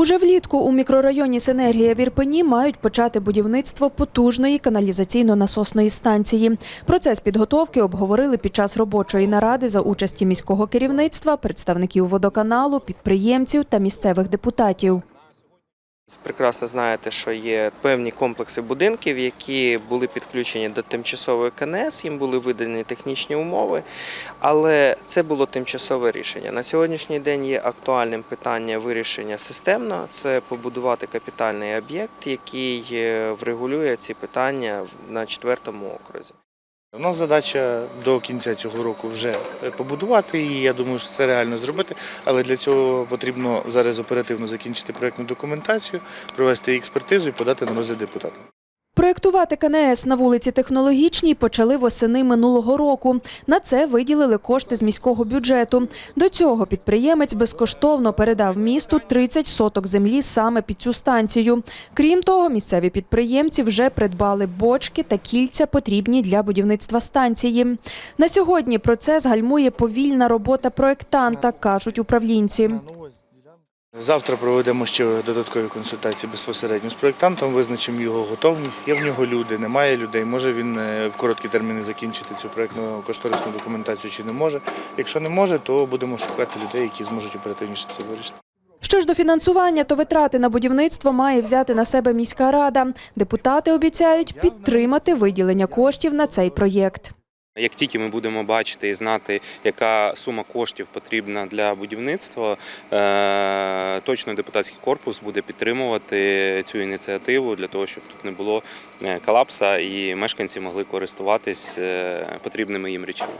Уже влітку у мікрорайоні Синергія в Ірпені мають почати будівництво потужної каналізаційно-насосної станції. Процес підготовки обговорили під час робочої наради за участі міського керівництва, представників водоканалу, підприємців та місцевих депутатів. Прекрасно знаєте, що є певні комплекси будинків, які були підключені до тимчасової КНС, їм були видані технічні умови, але це було тимчасове рішення. На сьогоднішній день є актуальним питання вирішення системно. Це побудувати капітальний об'єкт, який е, врегулює ці питання на четвертому окрузі. У нас задача до кінця цього року вже побудувати її. Я думаю, що це реально зробити. Але для цього потрібно зараз оперативно закінчити проєктну документацію, провести експертизу і подати на розгляд депутатам. Проєктувати КНС на вулиці Технологічній почали восени минулого року. На це виділили кошти з міського бюджету. До цього підприємець безкоштовно передав місту 30 соток землі саме під цю станцію. Крім того, місцеві підприємці вже придбали бочки та кільця, потрібні для будівництва станції. На сьогодні процес гальмує повільна робота проєктанта, кажуть управлінці. Завтра проведемо ще додаткові консультації безпосередньо з проєктантом, визначимо його готовність. Є в нього люди, немає людей. Може він е, в короткі терміни закінчити цю проєктну кошторисну документацію чи не може. Якщо не може, то будемо шукати людей, які зможуть оперативніше це вирішити. Що ж до фінансування, то витрати на будівництво має взяти на себе міська рада. Депутати обіцяють підтримати виділення коштів на цей проєкт. Як тільки ми будемо бачити і знати, яка сума коштів потрібна для будівництва, е, точно депутатський корпус буде підтримувати цю ініціативу для того, щоб тут не було е, колапса і мешканці могли користуватись е, потрібними їм речами.